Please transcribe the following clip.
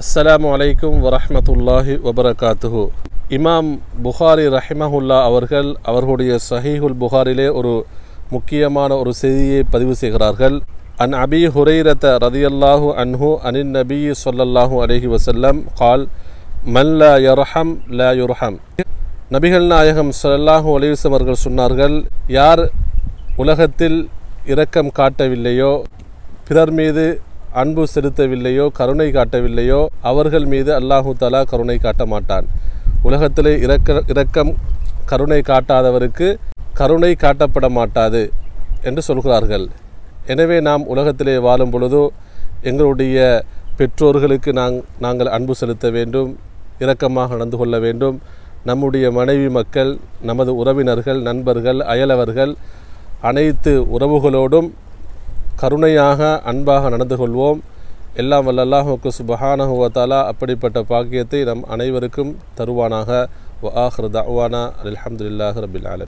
அஸ்ஸலாமு அலைக்கும் வரமத்துல்லாஹி வபரகாத்துஹு. இமாம் புகாரி ரஹிமஹுல்லா அவர்கள் அவர்களுடைய சஹீஹுல் புகாரிலே ஒரு முக்கியமான ஒரு செய்தியை பதிவு செய்கிறார்கள். அன் அபி ஹுரைரத ரதியல்லாஹு அன்ஹு அனின் நபி சொல்லல்லாஹு அலஹி வசல்லம் கால் மன் லா யர்ஹம் லா யுர்ஹம். நபிகள் நாயகம் ஸல்லல்லாஹு அலிவசம் அவர்கள் சொன்னார்கள் யார் உலகத்தில் இரக்கம் காட்டவில்லையோ பிறர் மீது அன்பு செலுத்தவில்லையோ கருணை காட்டவில்லையோ அவர்கள் மீது அல்லாஹு தலா கருணை காட்ட மாட்டான். உலகத்திலே இரக்க இரக்கம் கருணை காட்டாதவருக்கு கருணை காட்டப்பட மாட்டாது என்று சொல்கிறார்கள். எனவே நாம் உலகத்திலே வாழும் பொழுதோ எங்களுடைய பெற்றோர்களுக்கு நாங் நாங்கள் அன்பு செலுத்த வேண்டும் இரக்கமாக நடந்து கொள்ள வேண்டும். நம்முடைய மனைவி மக்கள் நமது உறவினர்கள் நண்பர்கள் அயலவர்கள் அனைத்து உறவுகளோடும் கருணையாக அன்பாக நடந்து கொள்வோம். எல்லாம் வல்ல அல்லாஹுக்கு சுபஹானஹுவத்தாலா அப்படிப்பட்ட பாக்கியத்தை நம் அனைவருக்கும் தருவானாக. வ ஆஹ்ரு தஅவானா. அல்ஹம்துலில்லாஹி ரபில் ஆலம்